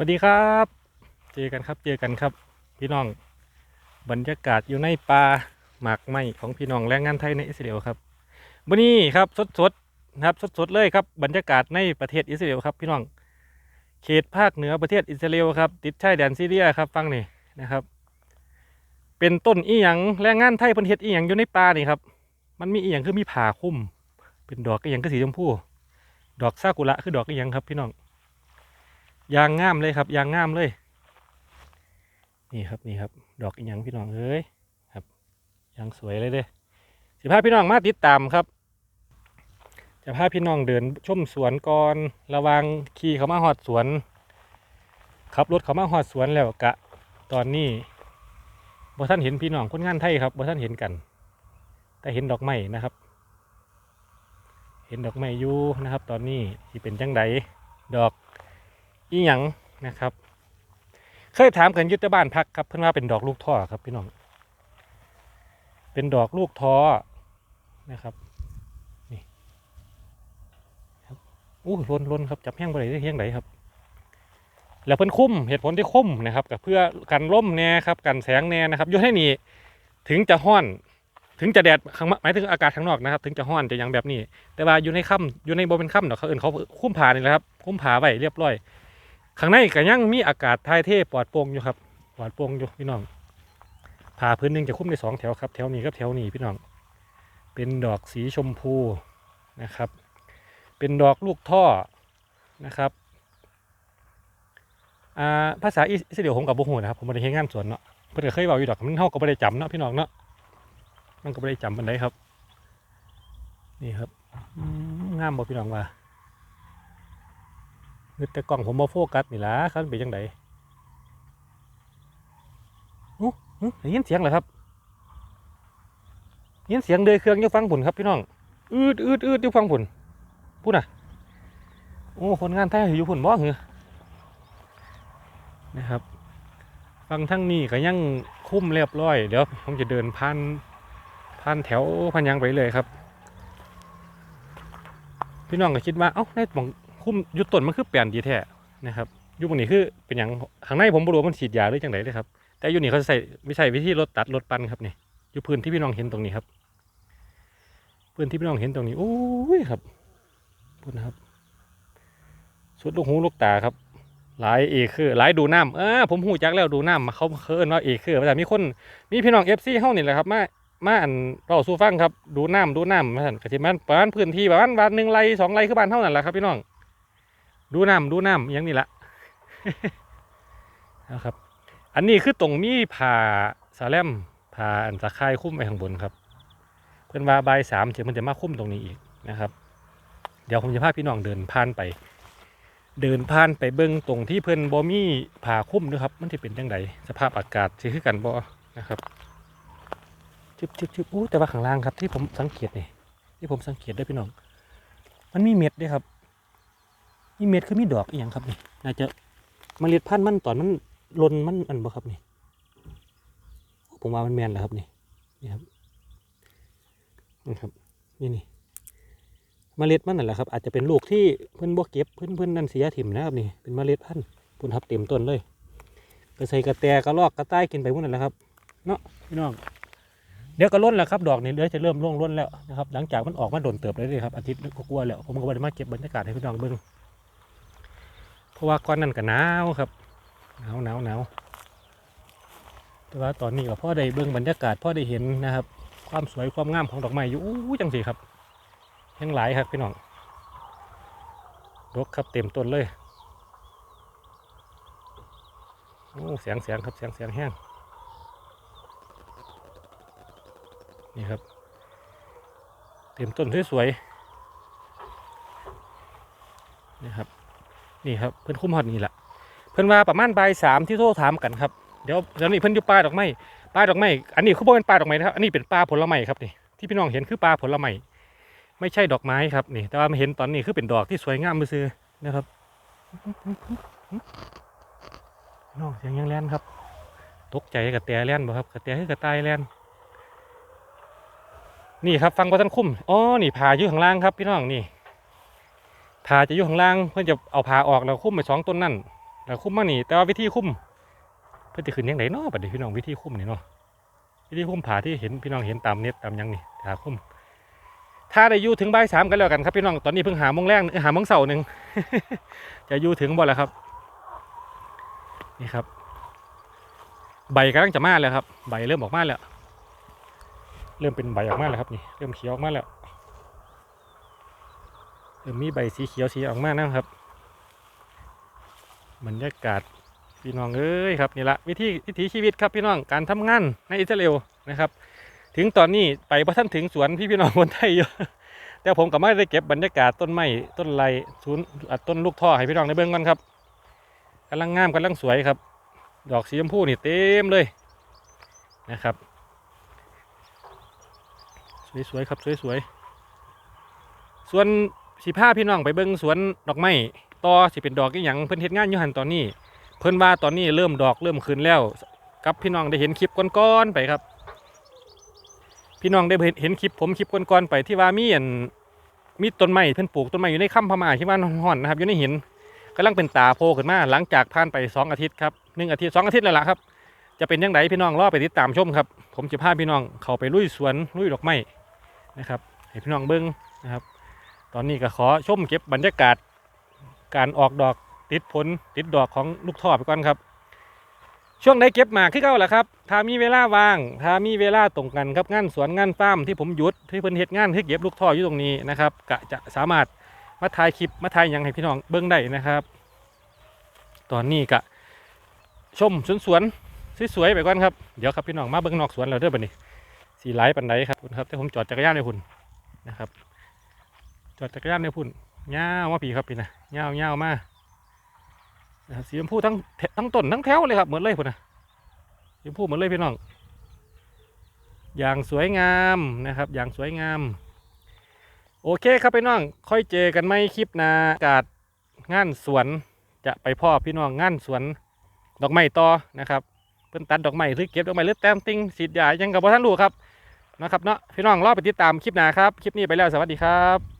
วัสดีครับ เจอกันครับ เจอกันครับ พี่น้อง บรรยากาศอยู่ในป่าหมากไม้ของพี่น้องแรงงานไทยในอิสราเอลครับวันนี้ครับสดๆนะครับสดๆเลยครับบรรยากาศในประเทศอิสราเอลครับ พี่น้อง เขตภาคเหนือประเทศอิสราเอลครับ ติดชายแดนซีเรียครับฟังนี่นะครับ เป็นต้นอีหยังแรงงานไทยพิ่นเฮ็ดอีหยังอยู่ในป่านี่ครับ มันมีอีหยังคือมีผ่าคลุมเป็นดอกอีหยังคือสีชมพู ดอกซากุระคือดอกอีหยังครับ พี่น้อง ยางงามเลยครับยางงามเลย นี่ครับนี่ครับ ดอกอีหยังพี่น้องเอ้ยครับยางสวยเลยเด้สิพาพี่น้องมาติดตามครับ จะพาพี่น้องเดินชมสวนก่อนระวังขี่เขามาหอดสวนขับรถเขามาหอดสวนแล้วกะ ตอนนี้บ่ท่านเห็นพี่น้องคนงานไทยครับบ่ท่านเห็นกัน แต่เห็นดอกไม้นะครับ เห็นดอกไม้อยู่นะครับ ตอนนี้ที่เป็นจังไดดอก อีหยังนะครับ เคยถามกันยุทธบ้านพักครับเพื่อนว่าเป็นดอกลูกท่อครับพี่น้อง เป็นดอกลูกท้อนะครับนี่ครับอู้ล้นล้นครับจับแห้งไปเลยได้แห้งไหนครับ แล้วเพิ่นคุ้มเหตุผลที่คุ้มนะครับกับเพื่อกันร่มแน่ครับกันแสงแน่นะครับยุ่ให้นี่ถึงจะห้อนถึงจะแดดข้างหมายถึงอากาศข้างนอกนะครับ ถึงจะห้อนจะยังแบบนี้ แต่ว่าอยู่ในค่ำอยู่ในโบเป็นค่ำเนาะเขาเอื่นเขาคุ้มผานี่แหละครับ คุ้มผาไว้เรียบร้อย ข้างในก็ยังมีอากาศทายเทปลอดโปร่งอยู่ครับปลอดโปร่งอยู่พี่น้องผ่าพื้นหนึ่งจะคุ้มได้สองแถวครับ แถวนี้กับแถวนี้พี่น้อง เป็นดอกสีชมพูนะครับ เป็นดอกลูกท่อนะครับาภาษาอิสราเอลผมกับบุหูนะครับผมไม่ได้เห็นงานสวนเนาะเพื่อนเคยบอกอยู่ดอกมันเท่าก็ไม่ได้จำเนาะพี่น้องเนาะมันก็ไม่ได้จำมันได้ครับ นี่ครับอืมงามบ่พี่น้องว่า นึกแต่กล้องผมมาโฟกัสนี่ล่ะครับเป็นจังไดโอ้หึได้ยินเสียงเหรอครับยินเสียงเดยเครื่องอยู่ฟังผุนครับพี่น้อง อืดอืดอืดอยู่ฟังผุนพูดน่ะโอ้คนงานไทยอยู่ผุนบ่เหรอนะครับฟังทั้งนี้ก็ยังคุ้มเรียบร้อย เดี๋ยวผมจะเดินผ่านผ่านแถวพันยังไปเลยครับ พี่น้องก็คิดว่า เอ้าในหมอง คุ้มยุดต้นมันคือแปลนดีแท้นะครับยุคนี้คือเป็นอย่างข้างในผมบรู้มันฉีดยาหรือจังไดเลยครับ แต่ยุคนี่เขาจะใส่ไม่ใช่วิธีรถตัดรถปันครับนี่อยู่พื้นที่พี่น้องเห็นตรงนี้ครับ พื้นที่พี่น้องเห็นตรงนี้โอ้ยครับพูดนะครับ สุดลูกหูลูกตาครับ หลายเอคือหลายดูน้ำเออผมหูจักแล้วดูน้ำมาเขาเคินว่าเอคือแต่มีคนมีพี่น้องเอฟซีเฮ้านี่แหละครับมามาอันเราสู้ฟังครับ ดูน้ำดูน้ำมาสั่นกระทิมันประมาณพื้นที่ประมาณวันหนึ่งไรสองไรคือบ้านเท่านั้นแหละครับพี่น้อง ดูน้ำดูน้ำอยังนี่ละนะครับ อันนี้คือตรงมีผ่าสาแลมผ่าอันตะไคร่คุ้มไปข้างบนครับ เพื่อนว่าใบสามเดี๋ยวมันจะมาคุ้มตรงนี้อีกนะครับ เดี๋ยวผมจะพาพี่น้องเดินผ่านไป เดินผ่านไปเบิ้องตรงที่เพื่อนบอมี่ผ่าคุ้มด้วยครับ มันจะเป็นยังไงสภาพอากาศสิคือกันบ่นะครับชึบชึบชึบอู้แต่ว่าข้างล่างครับที่ผมสังเกตนี่ที่ผมสังเกตได้พี่น้อง มันมีเม็ดด้วยครับ มีเม็ดคือมีดอกอีหยังครับนี่น่าจะเมล็ดพันธุ์มันตอนมันลนมันอันบ่ครับนี่ผมว่ามันแมนแหละครับนี่นี่ครับนี่ครับนี่นี่เมล็ดมันนั่นแหละครับอาจจะเป็นลูกที่เพิ่อนบ่เก็บเพิ่อนเพิ่อนนั่นเสียถิ่มนะครับนี่เป็นเมล็ดพันธุ์ปุ่นทับเต็มต้นเลยไปใส่กระแตกระลอกกระต่ายกินไปพวกนั้นแหละครับเนาะพี่น้องเดี๋ยวก็ล้นแล้วครับดอกนี่เดี๋ยวจะเริ่มร่วงล้นแล้วนะครับหลังจากมันออกมาโดนเติบเลยเลยครับอาทิตย์กว่าๆแล้วผมก็ไปมาเก็บบรรยากาศให้พี่น้องเบิ่ง เพราะว่าก่อนนั้นก็หนาวครับหนาวหนาวหนาวแต่ว่าตอนนี้ก็พ่อได้เบิ่งบรรยากาศพ่อได้เห็นนะครับ ความสวยความงามของดอกไม้อยู่อู้จังสิครับยังหลายครับพี่น้องดกครับเต็มต้นเลยโอ้เสียงเสียงครับเสียงเสียงแห้งนี่ครับ เต็มต้นสวยๆนี่ครับ นี่ครับเพื่อนคุ้มฮอดนี่แหละเพื่อนว่าประมาณบ่ายสามที่โทรถามกันครับเดี๋ยวเดี๋ยวนี้เพื่อนอยู่ป่าดอกไม้ป่าดอกไม้อันนี้เขาบอกเป็นป่าดอกไม้นะครับอันนี้เป็นป่าผลไม้ครับนี่ที่พี่น้องเห็นคือป่าผลไม้ไม่ใช่ดอกไม้ครับนี่ แต่ว่ามาเห็นตอนนี้คือเป็นดอกที่สวยงามมือซื้อนะครับน้องเสียงยังแล่นครับ ตกใจกับแต่แล่นบ่ครับกับแต่คือกระต่ายแล่นนี่ครับฟังว่าท่านคุ้มอ๋อนี่ผ่าอยู่ข้างล่างครับพี่น้องนี่ ผาจะอยู่ข้างล่างเพื่อจะเอาผ่าออกแล้วคุ้มไปสองต้นนั่นแล้วคุ้มมานี่แต่ว่าวิธีคุ้มเพื่อจะขึ้นยังไงเนาะบัดนี้พี่น้องวิธีคุ้มนี่เนาะวิธีคุ้มผาที่เห็นพี่น้องเห็นตามเน็ตตามยังนี่หาคุ้มถ้าได้อยู่ถึงบ่ายสามกันแล้วกันครับพี่น้องตอนนี้เพิ่งหามงแรกหามงเสาหนึ่งจะอยู่ถึงบ่แล้วครับ นี่ครับ ใบกำลังจะมาแล้วครับ ใบเริ่มออกมาแล้ว เริ่มเป็นใบออกมาแล้วครับนี่เริ่มเขียวออกมาแล้ว มีใบสีเขียวสีออกมานะครับ บรรยากาศพี่น้องเอ้ยครับนี่ละวิธีวิถีชีวิตครับพี่น้องการทำงานในอิสราเอลนะครับ ถึงตอนนี้ไปพระท่านถึงสวนพี่พี่น้องคนไทยอยู่แต่ผมก็ไม่ได้เก็บบรรยากาศต้นไม้ต้นไรศูนย์ต้นลูกท่อให้พี่น้องได้เบิ่งกันครับกำลังงามกำลังสวยครับ ดอกสีชมพูนี่เต็มเลยนะครับ สวยๆครับสวยๆส่วน สิผ้าพี่น้องไปเบิ่งสวนดอกไม้ต่อสิเป็นดอกอีหยังเพิ่นเฮ็ดงานอยู่หันตอนนี้ เพิ่นว่าตอนนี้เริ่มดอกเริ่มขึ้นแล้วกับพี่น้องได้เห็นคลิปก่อนๆไปครับ พี่น้องได้เห็นคลิปผมคลิปก่อนๆไปที่ว่ามีอันมีต้นไม้เพิ่นปลูกต้นไม้อยู่ในค่ำพม่าที่ว่าห่อนนะครับอยู่ในหินกำลังเป็นตาโผล่ขึ้นมาหลังจากผ่านไปสองอาทิตย์ครับหนึ่งอาทิตย์สองอาทิตย์แล้วล่ะครับ จะเป็นยังไงพี่น้องรอไปติดตามชมครับผมจะพาพี่น้องเข้าไปลุยสวนลุยดอกไม้นะครับให้พี่น้องเบิ้งนะครับ ตอนนี้ก็ขอชมเก็บบรรยากาศ การออกดอกติดผลติดดอกของลูกท่อไปก่อนครับ ช่วงได้เก็บหมากขึ้นเก้าแหละครับ ถ้ามีเวลาว่าง ถ้ามีเวลาตรงกันครับงานสวนงานฟาร์มที่ผมหยุดที่เพิ่นเฮ็ดงานที่เก็บลูกท่ออยู่ตรงนี้นะครับกะจะสามารถมาถ่ายคลิปมาถ่ายยังให้พี่น้องเบิ้งได้นะครับ ตอนนี้กะชมสวนสวนสวยๆไปก่อนครับเดี๋ยวครับพี่น้องมาเบิ้งนอกสวนเราเด้อบัดนี้สีไลปันไดครับคุณครับแต่ผมจอดจักรยานในพุ่นนะครับ จอดจักรยานในพุ่นย่าวมาผีครับพี่นะย่าวย่ามานะสีชมพูทั้งทั้งต้นทั้งแถวเลยครับเหมือนเลยพุ่นนะสีชมพูเหมือนเลยพี่น้อง อย่างสวยงามนะครับ อย่างสวยงาม โอเคครับพี่น้อง ค่อยเจอกันไหมคลิปนาอากาศงานสวนจะไปพ่อพี่น้องงานสวนดอกไม้ต่อนะครับเพิ่นตัดดอกไม้หรือเก็บดอกไม้หรือแต้มติ้งสีดยายังกับพ่ท่านรู้ครับนะครับเนาะพี่น้องรอไปติดตามคลิปหน้าครับ คลิปนี้ไปแล้วสวัสดีครับ